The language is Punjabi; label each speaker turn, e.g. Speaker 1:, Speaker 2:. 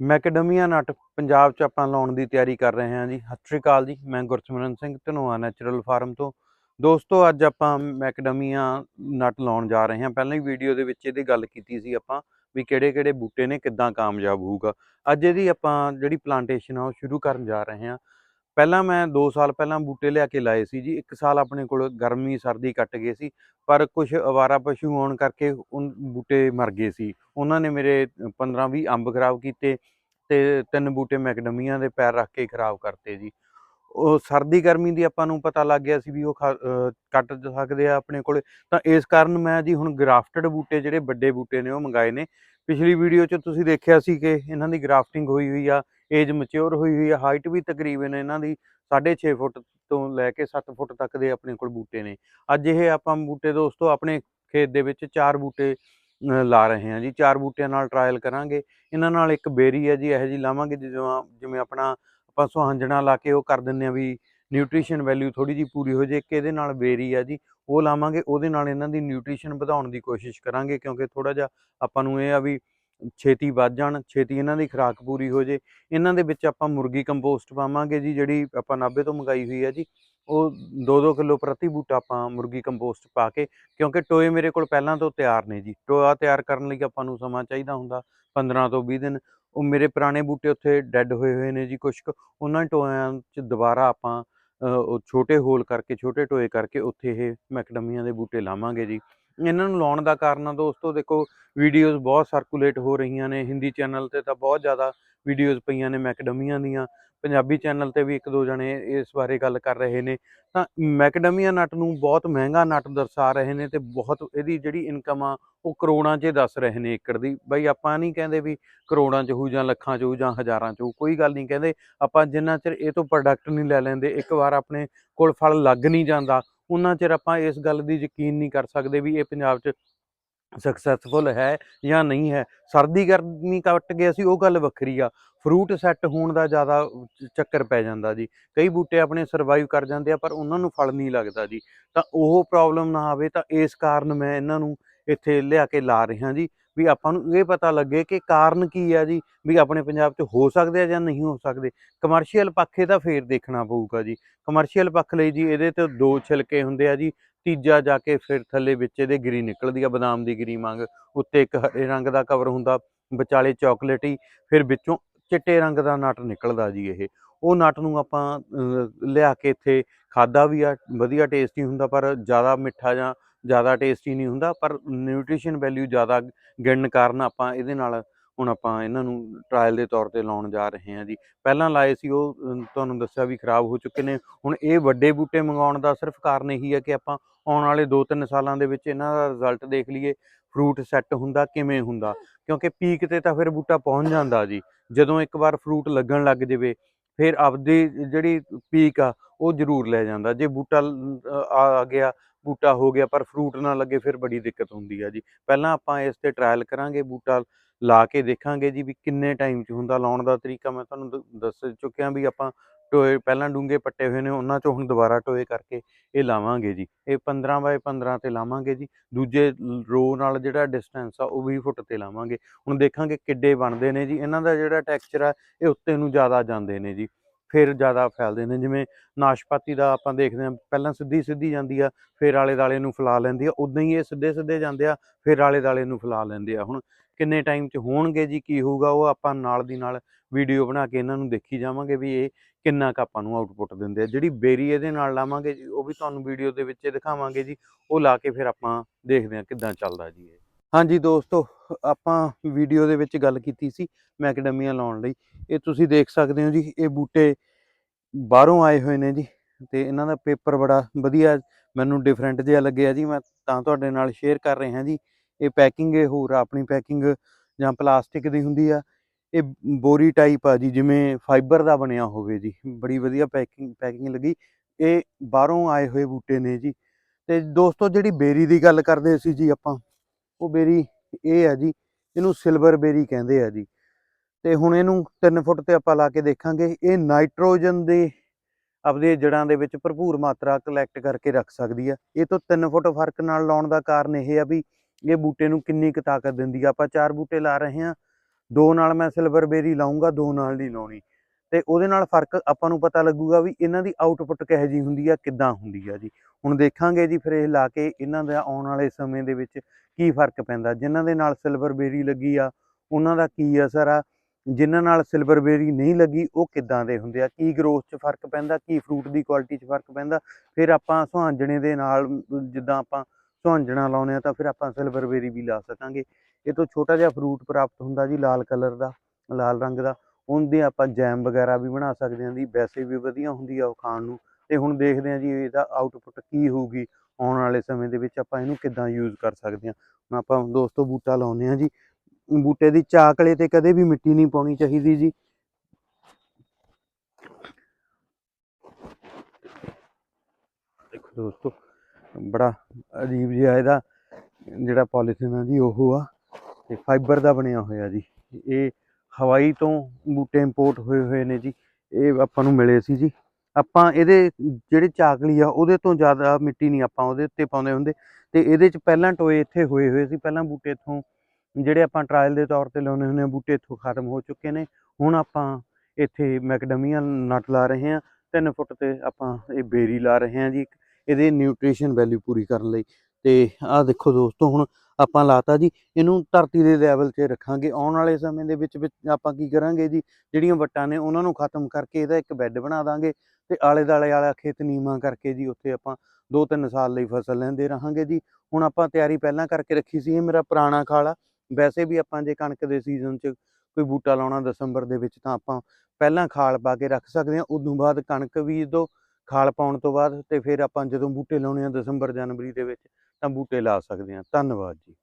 Speaker 1: ਮੈਕਡਮੀਆ ਨਟ ਪੰਜਾਬ 'ਚ ਆਪਾਂ ਲਾਉਣ ਦੀ ਤਿਆਰੀ ਕਰ ਰਹੇ ਹਾਂ ਜੀ। ਸਤਿ ਸ਼੍ਰੀ ਅਕਾਲ ਜੀ, ਮੈਂ ਗੁਰਸਿਮਰਨ ਸਿੰਘ ਧਨੋਆ ਨੈਚੁਰਲ ਫਾਰਮ ਤੋਂ। ਦੋਸਤੋ, ਅੱਜ ਆਪਾਂ ਮੈਕਡਮੀਆ ਨਟ ਲਾਉਣ ਜਾ ਰਹੇ ਹਾਂ। ਪਹਿਲਾਂ ਹੀ ਵੀਡੀਓ ਦੇ ਵਿੱਚ ਇਹਦੀ ਗੱਲ ਕੀਤੀ ਸੀ ਆਪਾਂ ਵੀ ਕਿਹੜੇ ਕਿਹੜੇ ਬੂਟੇ ਨੇ, ਕਿੱਦਾਂ ਕਾਮਯਾਬ ਹੋਊਗਾ। ਅੱਜ ਇਹਦੀ ਆਪਾਂ ਜਿਹੜੀ ਪਲਾਂਟੇਸ਼ਨ ਆ, ਉਹ ਸ਼ੁਰੂ ਕਰਨ ਜਾ ਰਹੇ ਹਾਂ। ਪਹਿਲਾਂ ਮੈਂ 2 ਸਾਲ ਪਹਿਲਾਂ ਬੂਟੇ ਲਿਆ ਕੇ ਲਾਏ ਸੀ ਜੀ, ਇੱਕ ਸਾਲ ਆਪਣੇ ਕੋਲ ਗਰਮੀ, ਸਰਦੀ ਕੱਟ ਗਏ ਸੀ, ਪਰ ਕੁਝ ਅਵਾਰਾ ਪਸ਼ੂ ਹੋਣ ਕਰਕੇ ਉਹ ਬੂਟੇ ਮਰ ਗਏ ਸੀ। ਉਹਨਾਂ ਨੇ ਮੇਰੇ 15-20 ਅੰਬ ਖਰਾਬ ਕੀਤੇ ਤੇ ਤਿੰਨ ਬੂਟੇ ਮੈਕਡਮੀਆਂ ਦੇ ਪੈਰ ਰੱਖ ਕੇ ਖਰਾਬ ਕਰਤੇ ਜੀ। ਉਹ ਸਰਦੀ ਗਰਮੀ ਦੀ ਆਪਾਂ ਨੂੰ ਪਤਾ ਲੱਗ ਗਿਆ ਸੀ ਵੀ ਉਹ ਖਾ- ਕੱਟ ਸਕਦੇ ਆ ਆਪਣੇ ਕੋਲ। ਤਾਂ ਇਸ ਕਾਰਨ ਮੈਂ ਜੀ ਹੁਣ ਗ੍ਰਾਫਟਡ ਬੂਟੇ ਜਿਹੜੇ ਵੱਡੇ ਬੂਟੇ ਨੇ ਉਹ ਮੰਗਾਏ ਨੇ। ਪਿਛਲੀ ਵੀਡੀਓ 'ਚ ਤੁਸੀਂ ਦੇਖਿਆ ਸੀ ਕਿ ਇਹਨਾਂ ਦੀ ਗ੍ਰਾਫਟਿੰਗ ਹੋਈ ਹੋਈ ਆ ਏਜ ਮੈਚੁਰ ਹੋਈ ਹੋਈ ਆ ਹਾਈਟ ਵੀ ਤਕਰੀਬਨ ਇਹਨਾਂ ਦੀ 6.5 ਫੁੱਟ ਤੋਂ ਲੈ ਕੇ 7 ਫੁੱਟ ਤੱਕ ਦੇ ਆਪਣੇ ਕੋਲ ਬੂਟੇ ਨੇ। ਅੱਜ ਇਹ ਆਪਾਂ ਬੂਟੇ ਦੋਸਤੋ ਆਪਣੇ ਖੇਤ ਦੇ ਵਿੱਚ ਚਾਰ ਬੂਟੇ ਲਾ ਰਹੇ ਹਾਂ ਜੀ। ਚਾਰ ਬੂਟਿਆਂ ਨਾਲ ਟਰਾਇਲ ਕਰਾਂਗੇ। ਇਹਨਾਂ ਨਾਲ ਇੱਕ ਬੇਰੀ ਹੈ ਜੀ, ਇਹੋ ਜੀ ਲਾਵਾਂਗੇ ਜਿਵੇਂ ਜਿਵੇਂ ਆਪਣਾ ਆਪਾਂ ਸੁਹੰਜਣਾ ਲਾ ਕੇ ਉਹ ਕਰ ਦਿੰਨੇ ਆ ਵੀ ਨਿਊਟ੍ਰੀਸ਼ਨ ਵੈਲਿਊ ਥੋੜੀ ਜੀ ਪੂਰੀ ਹੋ ਜੇ। ਇੱਕ ਇਹਦੇ ਨਾਲ ਬੇਰੀ ਆ ਜੀ, ਉਹ ਲਾਵਾਂਗੇ। ਉਹਦੇ ਨਾਲ ਇਹਨਾਂ ਦੀ ਨਿਊਟ੍ਰੀਸ਼ਨ ਵਧਾਉਣ ਦੀ ਕੋਸ਼ਿਸ਼ ਕਰਾਂਗੇ ਕਿਉਂਕਿ ਥੋੜਾ ਜਿਹਾ ਆਪਾਂ ਨੂੰ ਇਹ ਆ ਵੀ ਛੇਤੀ ਵੱਧ ਜਾਣ, ਛੇਤੀ ਇਹਨਾਂ ਦੀ ਖੁਰਾਕ ਪੂਰੀ ਹੋ ਜੇ। ਇਹਨਾਂ ਦੇ ਵਿੱਚ ਆਪਾਂ ਮੁਰਗੀ ਕੰਪੋਸਟ ਪਾਵਾਂਗੇ ਜੀ, ਜਿਹੜੀ ਆਪਾਂ ਨਾਭੇ ਤੋਂ ਮੰਗਾਈ ਹੋਈ ਹੈ ਜੀ। ਉਹ 2-2 ਕਿਲੋ ਪ੍ਰਤੀ ਬੂਟਾ ਆਪਾਂ ਮੁਰਗੀ ਕੰਪੋਸਟ ਪਾ ਕੇ, ਕਿਉਂਕਿ ਟੋਏ ਮੇਰੇ ਕੋਲ ਪਹਿਲਾਂ ਤੋਂ ਤਿਆਰ ਨੇ ਜੀ। ਟੋਆ ਤਿਆਰ ਕਰਨ ਲਈ ਆਪਾਂ ਨੂੰ ਸਮਾਂ ਚਾਹੀਦਾ ਹੁੰਦਾ 15 ਤੋਂ 20 ਦਿਨ। ਉਹ ਮੇਰੇ ਪੁਰਾਣੇ ਬੂਟੇ ਉੱਥੇ ਡੈੱਡ ਹੋਏ ਹੋਏ ਨੇ ਜੀ ਕੁਛ ਕੁ ਉਹਨਾਂ ਟੋਇਆਂ 'ਚ ਦੁਬਾਰਾ ਆਪਾਂ ਉਹ ਛੋਟੇ ਹੋਲ ਕਰਕੇ, ਛੋਟੇ ਟੋਏ ਕਰਕੇ ਉੱਥੇ ਇਹ ਮੈਕਡਮੀਆਂ ਦੇ ਬੂਟੇ ਲਾਵਾਂਗੇ ਜੀ। ਇਹਨਾਂ ਨੂੰ ਲਾਉਣ ਦਾ ਕਾਰਨ ਆ ਦੋਸਤੋ, ਦੇਖੋ ਵੀਡੀਓਜ਼ ਬਹੁਤ ਸਰਕੂਲੇਟ ਹੋ ਰਹੀਆਂ ਨੇ। ਹਿੰਦੀ ਚੈਨਲ ਤੇ ਤਾਂ ਬਹੁਤ ਜ਼ਿਆਦਾ ਵੀਡੀਓਜ਼ ਪਈਆਂ ਨੇ ਮੈਕਡਮੀਆਂ ਦੀਆਂ। ਪੰਜਾਬੀ ਚੈਨਲ ਤੇ ਵੀ ਇੱਕ ਦੋ ਜਣੇ ਇਸ ਬਾਰੇ ਗੱਲ ਕਰ ਰਹੇ ਨੇ। ਤਾਂ ਮੈਕਡਮੀਆ ਨਟ ਨੂੰ ਬਹੁਤ ਮਹਿੰਗਾ ਨਟ ਦਰਸਾ ਰਹੇ ਨੇ ਤੇ ਬਹੁਤ ਇਹਦੀ ਜਿਹੜੀ ਇਨਕਮ ਆ, ਉਹ ਕਰੋੜਾਂ 'ਚ ਦੱਸ ਰਹੇ ਨੇ ਏਕੜ ਦੀ। ਬਈ ਆਪਾਂ ਨਹੀਂ ਕਹਿੰਦੇ ਵੀ ਕਰੋੜਾਂ 'ਚ ਹੋ ਜਾਂ ਲੱਖਾਂ 'ਚ ਹੋ ਜਾਂ ਹਜ਼ਾਰਾਂ 'ਚ ਹੋਊ, ਕੋਈ ਗੱਲ ਨਹੀਂ। ਕਹਿੰਦੇ ਆਪਾਂ ਜਿੰਨਾ ਚਿਰ ਇਹ ਤੋਂ ਪ੍ਰੋਡਕਟ ਨਹੀਂ ਲੈ ਲੈਂਦੇ, ਇੱਕ ਵਾਰ ਆਪਣੇ ਕੋਲ ਫਲ ਲੱਗ ਨਹੀਂ ਜਾਂਦਾ ਉਹਨਾਂ ਚਿਰ ਆਪਾਂ ਇਸ ਗੱਲ ਦੀ ਯਕੀਨ ਨਹੀਂ ਕਰ ਸਕਦੇ ਵੀ ਇਹ ਪੰਜਾਬ 'ਚ ਸਕਸੈਸਫੁਲ ਹੈ ਜਾਂ ਨਹੀਂ ਹੈ। ਸਰਦੀ ਗਰਮੀ ਕੱਟ ਗਿਆ ਸੀ ਉਹ ਗੱਲ ਵੱਖਰੀ ਆ। ਫਰੂਟ ਸੈੱਟ ਹੋਣ ਦਾ ਜ਼ਿਆਦਾ ਚੱਕਰ ਪੈ ਜਾਂਦਾ ਜੀ। ਕਈ ਬੂਟੇ ਆਪਣੇ ਸਰਵਾਈਵ ਕਰ ਜਾਂਦੇ ਆ ਪਰ ਉਹਨਾਂ ਨੂੰ ਫਲ ਨਹੀਂ ਲੱਗਦਾ ਜੀ। ਤਾਂ ਉਹ ਪ੍ਰੋਬਲਮ ਨਾ ਆਵੇ ਤਾਂ ਇਸ ਕਾਰਨ ਮੈਂ ਇਹਨਾਂ ਨੂੰ ਇੱਥੇ ਲਿਆ ਕੇ ਲਾ ਰਿਹਾ ਜੀ। ਵੀ ਆਪਾਂ ਨੂੰ ਇਹ ਪਤਾ ਲੱਗੇ ਕਿ ਕਾਰਨ ਕੀ ਆ ਜੀ, ਵੀ ਆਪਣੇ ਪੰਜਾਬ 'ਚ ਹੋ ਸਕਦੇ ਆ ਜਾਂ ਨਹੀਂ ਹੋ ਸਕਦੇ। ਕਮਰਸ਼ੀਅਲ ਪੱਖੇ ਤਾਂ ਫੇਰ ਦੇਖਣਾ ਪਊਗਾ ਜੀ। ਕਮਰਸ਼ੀਅਲ ਪੱਖ ਲਈ ਜੀ ਇਹਦੇ ਤੇ ਦੋ ਛਿਲਕੇ ਹੁੰਦੇ ਆ ਜੀ। ਤੀਜਾ ਜਾ ਕੇ ਫਿਰ ਥੱਲੇ ਵਿੱਚ ਇਹਦੇ ਗਿਰੀ ਨਿਕਲਦੀ ਆ, ਬਦਾਮ ਦੀ ਗਿਰੀ ਵਾਂਗ। ਉੱਤੇ ਇੱਕ ਹਰੇ ਰੰਗ ਦਾ ਕਵਰ ਹੁੰਦਾ, ਵਿਚਾਲੇ ਚਾਕਲੇਟੀ ਫਿਰ ਵਿੱਚੋਂ ਚਿੱਟੇ ਰੰਗ ਦਾ ਨਟ ਨਿਕਲਦਾ ਜੀ ਇਹ। ਉਹ ਨਟ ਨੂੰ ਆਪਾਂ ਲਿਆ ਕੇ ਇੱਥੇ ਖਾਦਾ ਵੀ ਆ, ਵਧੀਆ ਟੇਸਟੀ ਹੁੰਦਾ, ਪਰ ਜ਼ਿਆਦਾ ਮਿੱਠਾ ਜਾਂ ਜ਼ਿਆਦਾ ਟੇਸਟੀ ਨਹੀਂ ਹੁੰਦਾ, ਪਰ ਨਿਊਟ੍ਰੀਸ਼ਨ ਵੈਲਿਊ ਜ਼ਿਆਦਾ ਗਿਣਨ ਕਾਰਨ ਆਪਾਂ ਇਹਦੇ ਨਾਲ ਹੁਣ ਆਪਾਂ ਇਹਨਾਂ ਨੂੰ ਟ੍ਰਾਇਲ ਦੇ ਤੌਰ ਤੇ ਲਾਉਣ ਜਾ ਰਹੇ ਹਾਂ ਜੀ। ਪਹਿਲਾਂ ਲਾਏ ਸੀ ਉਹ ਤੁਹਾਨੂੰ ਦੱਸਿਆ ਵੀ ਖਰਾਬ ਹੋ ਚੁੱਕੇ ਨੇ। ਹੁਣ ਇਹ ਵੱਡੇ ਬੂਟੇ ਮੰਗਾਉਣ ਦਾ ਸਿਰਫ ਕਾਰਨ ਇਹੀ ਹੈ ਕਿ ਆਪਾਂ ਆਉਣ ਵਾਲੇ 2-3 ਸਾਲਾਂ ਦੇ ਵਿੱਚ ਇਹਨਾਂ ਦਾ ਰਿਜ਼ਲਟ ਦੇਖ ਲਈਏ ਫਰੂਟ ਸੈੱਟ ਹੁੰਦਾ ਕਿਵੇਂ ਹੁੰਦਾ? ਕਿਉਂਕਿ ਪੀਕ ਤੇ ਤਾਂ ਫਿਰ ਬੂਟਾ ਪਹੁੰਚ ਜਾਂਦਾ ਜੀ। ਜਦੋਂ ਇੱਕ ਵਾਰ ਫਰੂਟ ਲੱਗਣ ਲੱਗ ਜਾਵੇ, ਫਿਰ ਆਪਦੀ ਜਿਹੜੀ ਪੀਕ ਆ, ਉਹ ਜ਼ਰੂਰ ਲੈ ਜਾਂਦਾ। ਜੇ ਬੂਟਾ ਆ ਗਿਆ ਬੂਟਾ ਹੋ ਗਿਆ, ਪਰ ਫਰੂਟ ਨਾ ਲੱਗੇ ਫਿਰ ਬੜੀ ਦਿੱਕਤ ਹੁੰਦੀ ਆ ਜੀ। ਪਹਿਲਾਂ ਆਪਾਂ ਇਸ ਤੇ ਟਰਾਇਲ ਕਰਾਂਗੇ, ਬੂਟਾ ਲਾ ਕੇ ਦੇਖਾਂਗੇ ਜੀ ਵੀ ਕਿੰਨੇ ਟਾਈਮ 'ਚ ਹੁੰਦਾ, ਲਾਉਣ ਦਾ ਤਰੀਕਾ ਮੈਂ ਤੁਹਾਨੂੰ ਦ- ਦੱਸ ਚੁੱਕਿਆ ਵੀ ਆਪਾਂ ਟੋਏ ਪਹਿਲਾਂ ਡੂੰਘੇ ਪੱਟੇ ਹੋਏ ਨੇ, ਉਹਨਾਂ 'ਚੋਂ ਹੁਣ ਦੁਬਾਰਾ ਟੋਏ ਕਰਕੇ ਇਹ ਲਾਵਾਂਗੇ ਜੀ। ਇਹ 15 ਬਾਏ 15 ਤੇ ਲਾਵਾਂਗੇ ਜੀ। ਦੂਜੇ ਰੋ ਨਾਲ ਜਿਹੜਾ ਡਿਸਟੈਂਸ ਆ, ਉਹ 20 ਫੁੱਟ ਤੇ ਲਾਵਾਂਗੇ। ਹੁਣ ਦੇਖਾਂਗੇ ਕਿੱਡੇ ਬਣਦੇ ਨੇ ਜੀ। ਇਹਨਾਂ ਦਾ ਜਿਹੜਾ ਟੈਕਸਚਰ ਆ, ਇਹ ਉੱਤੇ ਨੂੰ ਜ਼ਿਆਦਾ ਜਾਂਦੇ ਨੇ ਜੀ। ਫਿਰ ਜ਼ਿਆਦਾ ਫੈਲਦੇ ਨੇ, ਜਿਵੇਂ ਨਾਸ਼ਪਾਤੀ ਦਾ ਆਪਾਂ ਦੇਖਦੇ ਹਾਂ, ਪਹਿਲਾਂ ਸਿੱਧੀ ਸਿੱਧੀ ਜਾਂਦੀ ਆ, ਫਿਰ ਆਲੇ ਦਾਲੇ ਨੂੰ ਫੈਲਾ ਲੈਂਦੀ ਆ ਉਦਾਂ ਹੀ ਇਹ ਸਿੱਧੇ ਸਿੱਧੇ ਜਾਂਦੇ ਆ, ਫਿਰ ਆਲੇ ਦਾਲੇ ਨੂੰ ਫੈਲਾ ਲੈਂਦੇ ਆ। ਹੁਣ ਕਿੰਨੇ ਟਾਈਮ 'ਚ ਹੋਣਗੇ ਜੀ, ਕੀ ਹੋਊਗਾ, ਉਹ ਆਪਾਂ ਨਾਲ ਦੀ ਨਾਲ ਵੀਡੀਓ ਬਣਾ ਕੇ ਇਹਨਾਂ ਨੂੰ ਦੇਖੀ ਜਾਵਾਂਗੇ ਵੀ ਇਹ ਕਿੰਨਾ ਕੁ ਆਪਾਂ ਨੂੰ ਆਊਟਪੁੱਟ ਦਿੰਦੇ ਆ। ਜਿਹੜੀ ਬੇਰੀ ਇਹਦੇ ਨਾਲ ਲਾਵਾਂਗੇ ਜੀ, ਉਹ ਵੀ ਤੁਹਾਨੂੰ ਵੀਡੀਓ ਦੇ ਵਿੱਚ ਦਿਖਾਵਾਂਗੇ ਜੀ, ਉਹ ਲਾ ਕੇ ਫਿਰ ਆਪਾਂ ਦੇਖਦੇ ਹਾਂ ਕਿੱਦਾਂ ਚੱਲਦਾ ਜੀ ਇਹ। ਹਾਂਜੀ ਦੋਸਤੋ, ਆਪਾਂ ਵੀਡੀਓ ਦੇ ਵਿੱਚ ਗੱਲ ਕੀਤੀ ਸੀ ਮੈਕਡਮੀਆਂ ਲਾਉਣ ਲਈ। ਇਹ ਤੁਸੀਂ ਦੇਖ ਸਕਦੇ ਹੋ ਜੀ, ਇਹ ਬੂਟੇ ਬਾਹਰੋਂ ਆਏ ਹੋਏ ਨੇ ਜੀ ਤੇ ਇਹਨਾਂ ਦਾ ਪੇਪਰ ਬੜਾ ਵਧੀਆ ਮੈਨੂੰ ਡਿਫਰੈਂਟ ਜਿਹਾ ਲੱਗਿਆ ਜੀ। ਮੈਂ ਤਾਂ ਤੁਹਾਡੇ ਨਾਲ ਸ਼ੇਅਰ ਕਰ ਰਿਹਾ ਜੀ। ਇਹ ਪੈਕਿੰਗ ਇਹ ਹੋਰ ਆਪਣੀ ਪੈਕਿੰਗ ਜਾਂ ਪਲਾਸਟਿਕ ਦੀ ਹੁੰਦੀ ਆ। ਇਹ ਬੋਰੀ ਟਾਈਪ ਆ ਜੀ, ਜਿਵੇਂ ਫਾਈਬਰ ਦਾ ਬਣਿਆ ਹੋਵੇ ਜੀ। ਬੜੀ ਵਧੀਆ ਪੈਕਿੰਗ ਪੈਕਿੰਗ ਲੱਗੀ। ਇਹ ਬਾਹਰੋਂ ਆਏ ਹੋਏ ਬੂਟੇ ਨੇ ਜੀ। ਤੇ ਦੋਸਤੋ, ਜਿਹੜੀ ਬੇਰੀ ਦੀ ਗੱਲ ਕਰਦੇ ਸੀ ਜੀ ਆਪਾਂ ਉਹ ਬੇਰੀ ਇਹ ਆ ਜੀ, ਇਹਨੂੰ ਸਿਲਵਰ ਬੇਰੀ ਕਹਿੰਦੇ ਆ ਜੀ। ਤੇ ਹੁਣ ਇਹਨੂੰ 3 ਫੁੱਟ ਤੇ ਆਪਾਂ ਲਾ ਕੇ ਦੇਖਾਂਗੇ, ਇਹ ਨਾਈਟ੍ਰੋਜਨ ਦੇ ਆਪਦੇ ਜੜਾਂ ਦੇ ਵਿੱਚ ਭਰਪੂਰ ਮਾਤਰਾ ਕਲੈਕਟ ਕਰਕੇ ਰੱਖ ਸਕਦੀ ਆ। ਇਹ ਤੋਂ 3 ਫੁੱਟ ਫ਼ਰਕ ਨਾਲ ਲਾਉਣ ਦਾ ਕਾਰਨ ਇਹ ਆ ਵੀ ਇਹ ਬੂਟੇ ਨੂੰ ਕਿੰਨੀ ਕੁ ਤਾਕਤ ਦਿੰਦੀ ਆ। ਆਪਾਂ ਚਾਰ ਬੂਟੇ ਲਾ ਰਹੇ ਹਾਂ ਦੋ ਨਾਲ ਮੈਂ ਸਿਲਵਰ ਬੇਰੀ ਲਾਉਂਗਾ ਦੋ ਨਾਲ ਨਹੀਂ ਲਾਉਣੀ। ਤੇ ਉਹਦੇ ਨਾਲ ਫ਼ਰਕ ਆਪਾਂ ਨੂੰ ਪਤਾ ਲੱਗੂਗਾ ਵੀ ਇਹਨਾਂ ਦੀ ਆਊਟਪੁੱਟ ਕਿਹੋ ਜੀ ਹੁੰਦੀ ਆ, ਕਿੱਦਾਂ ਹੁੰਦੀ ਆ ਜੀ। ਹੁਣ ਦੇਖਾਂਗੇ ਜੀ ਫਿਰ ਇਹ ਲਾ ਕੇ ਇਹਨਾਂ ਦਾ ਆਉਣ ਵਾਲੇ ਸਮੇਂ ਦੇ ਵਿੱਚ ਕੀ ਫ਼ਰਕ ਪੈਂਦਾ? ਜਿਨ੍ਹਾਂ ਦੇ ਨਾਲ ਸਿਲਵਰ ਬੇਰੀ ਲੱਗੀ ਆ, ਉਹਨਾਂ ਦਾ ਕੀ ਅਸਰ ਆ? ਜਿਨ੍ਹਾਂ ਨਾਲ ਸਿਲਵਰ ਬੇਰੀ ਨਹੀਂ ਲੱਗੀ, ਉਹ ਕਿੱਦਾਂ ਦੇ ਹੁੰਦੇ ਆ? ਕੀ ਗਰੋਥ 'ਚ ਫ਼ਰਕ ਪੈਂਦਾ? ਕੀ ਫਰੂਟ ਦੀ ਕੁਆਲਿਟੀ 'ਚ ਫ਼ਰਕ ਪੈਂਦਾ? ਫਿਰ ਆਪਾਂ ਸੁਹਾਂਜਣੇ ਦੇ ਨਾਲ, ਜਿੱਦਾਂ ਆਪਾਂ ਸੁਹਾਂਜਣਾ ਲਾਉਨੇ ਆ, ਤਾਂ ਫਿਰ ਆਪਾਂ ਸਿਲਵਰ ਬੇਰੀ ਵੀ ਲਾ ਸਕਾਂਗੇ। ਇਹ ਤੋਂ ਛੋਟਾ ਜਿਹਾ ਫਰੂਟ ਪ੍ਰਾਪਤ ਹੁੰਦਾ ਜੀ, ਲਾਲ ਕਲਰ ਦਾ, ਲਾਲ ਰੰਗ ਦਾ। ਉਹਦੇ ਆਪਾਂ ਜੈਮ ਵਗੈਰਾ ਵੀ ਬਣਾ ਸਕਦੇ ਹਾਂ ਜੀ। ਵੈਸੇ ਵੀ ਵਧੀਆ ਹੁੰਦੀ ਆ ਉਹ ਖਾਣ ਨੂੰ। ਤੇ ਹੁਣ ਦੇਖਦੇ ਹਾਂ ਜੀ, ਇਹਦਾ ਆਊਟਪੁੱਟ ਕੀ ਹੋਊਗੀ? ਆਉਣ ਵਾਲੇ ਸਮੇਂ ਦੇ ਵਿੱਚ ਆਪਾਂ ਇਹਨੂੰ ਕਿੱਦਾਂ ਯੂਜ਼ ਕਰ ਸਕਦੇ ਹਾਂ। ਹੁਣ ਆਪਾਂ ਦੋਸਤੋ ਬੂਟਾ ਲਾਉਨੇ ਆ ਜੀ। ਬੂਟੇ ਦੀ ਚਾਕਲੇ ਤੇ ਕਦੇ ਵੀ ਮਿੱਟੀ ਨਹੀਂ ਪਾਉਣੀ ਚਾਹੀਦੀ ਜੀ। ਦੇਖੋ ਦੋਸਤੋ, ਬੜਾ ਅਜੀਬ ਜਿਹਾ ਇਹਦਾ ਜਿਹੜਾ ਪੋਲੀਥੀਨ ਆ ਜੀ, ਉਹ ਆ ਤੇ ਫਾਈਬਰ ਦਾ ਬਣਿਆ ਹੋਇਆ ਜੀ। ਇਹ ਹਵਾਈ ਤੋਂ ਬੂਟੇ ਇੰਪੋਰਟ ਹੋਏ ਹੋਏ ਨੇ ਜੀ। ਇਹ ਆਪਾਂ ਨੂੰ ਮਿਲੇ ਸੀ ਜੀ। ਆਪਾਂ ਇਹਦੇ ਜਿਹੜੇ ਚਾਕਲੀ ਆ, ਉਹਦੇ ਤੋਂ ਜ਼ਿਆਦਾ ਮਿੱਟੀ ਨਹੀਂ ਆਪਾਂ ਉਹਦੇ ਉੱਤੇ ਪਾਉਂਦੇ ਹੁੰਦੇ। ਤੇ ਇਹਦੇ ਚ ਪਹਿਲਾਂ ਟੋਏ ਇੱਥੇ ਹੋਏ ਹੋਏ ਸੀ, ਪਹਿਲਾਂ ਬੂਟੇ ਇੱਥੋਂ, ਜਿਹੜੇ ਆਪਾਂ ਟਰਾਇਲ ਦੇ ਤੌਰ ਤੇ ਲਾਉਨੇ ਹੁੰਦੇ ਆ, ਬੂਟੇ ਇੱਥੋਂ ਖਤਮ ਹੋ ਚੁੱਕੇ ਨੇ। ਹੁਣ ਆਪਾਂ ਇੱਥੇ ਮੈਕਡਮੀਆ ਨਟ ਲਾ ਰਹੇ ਹਾਂ 3 ਫੁੱਟ ਤੇ ਆਪਾਂ ਇਹ ਬੇਰੀ ਲਾ ਰਹੇ ਹਾਂ ਜੀ ਇਹਦੇ ਨਿਊਟ੍ਰੀਸ਼ਨ ਵੈਲਿਊ ਪੂਰੀ ਕਰਨ ਲਈ। ਤੇ ਆਹ ਦੇਖੋ ਦੋਸਤੋ, ਹੁਣ ਆਪਾਂ ਲਾਤਾ ਜੀ, ਇਹਨੂੰ ਧਰਤੀ ਦੇ ਲੈਵਲ 'ਤੇ ਰੱਖਾਂਗੇ। ਆਉਣ ਵਾਲੇ ਸਮੇਂ ਦੇ ਵਿੱਚ ਵਿੱਚ ਆਪਾਂ ਕੀ ਕਰਾਂਗੇ ਜੀ, ਜਿਹੜੀਆਂ ਵੱਟਾਂ ਨੇ ਉਹਨਾਂ ਨੂੰ ਖਤਮ ਕਰਕੇ ਇਹਦਾ ਇੱਕ ਬੈੱਡ ਬਣਾ ਦਾਂਗੇ ਤੇ ਆਲੇ ਦਾਲੇ ਵਾਲਾ ਖੇਤ ਨੀਵਾਂ ਕਰਕੇ ਜੀ, ਉੱਥੇ ਆਪਾਂ 2-3 ਸਾਲ ਲਈ ਫਸਲ ਲੈਂਦੇ ਰਹਾਂਗੇ ਜੀ। ਹੁਣ ਆਪਾਂ ਤਿਆਰੀ ਪਹਿਲਾਂ ਕਰਕੇ ਰੱਖੀ ਸੀ ਇਹ ਮੇਰਾ ਪੁਰਾਣਾ ਖਾਲਾ ਵੈਸੇ ਵੀ ਆਪਾਂ ਜੇ ਕਣਕ ਦੇ ਸੀਜ਼ਨ 'ਚ ਕੋਈ ਬੂਟਾ ਲਾਉਣਾ ਦਸੰਬਰ ਦੇ ਵਿੱਚ ਤਾਂ ਆਪਾਂ ਪਹਿਲਾਂ ਖਾਲ ਪਾ ਕੇ ਰੱਖ ਸਕਦੇ ਹਾਂ। ਉਦੋਂ ਬਾਅਦ ਕਣਕ ਬੀਜ ਦੋ ਖਾਲ ਪਾਉਣ ਤੋਂ ਬਾਅਦ ਤੇ ਫਿਰ ਆਪਾਂ ਜਦੋਂ ਬੂਟੇ ਲਾਉਣੇ ਆ ਦਸੰਬਰ, ਜਨਵਰੀ ਦੇ ਵਿੱਚ ਤਾਂ ਬੂਟੇ ਲਾ ਸਕਦੇ ਹਾਂ। ਧੰਨਵਾਦ ਜੀ।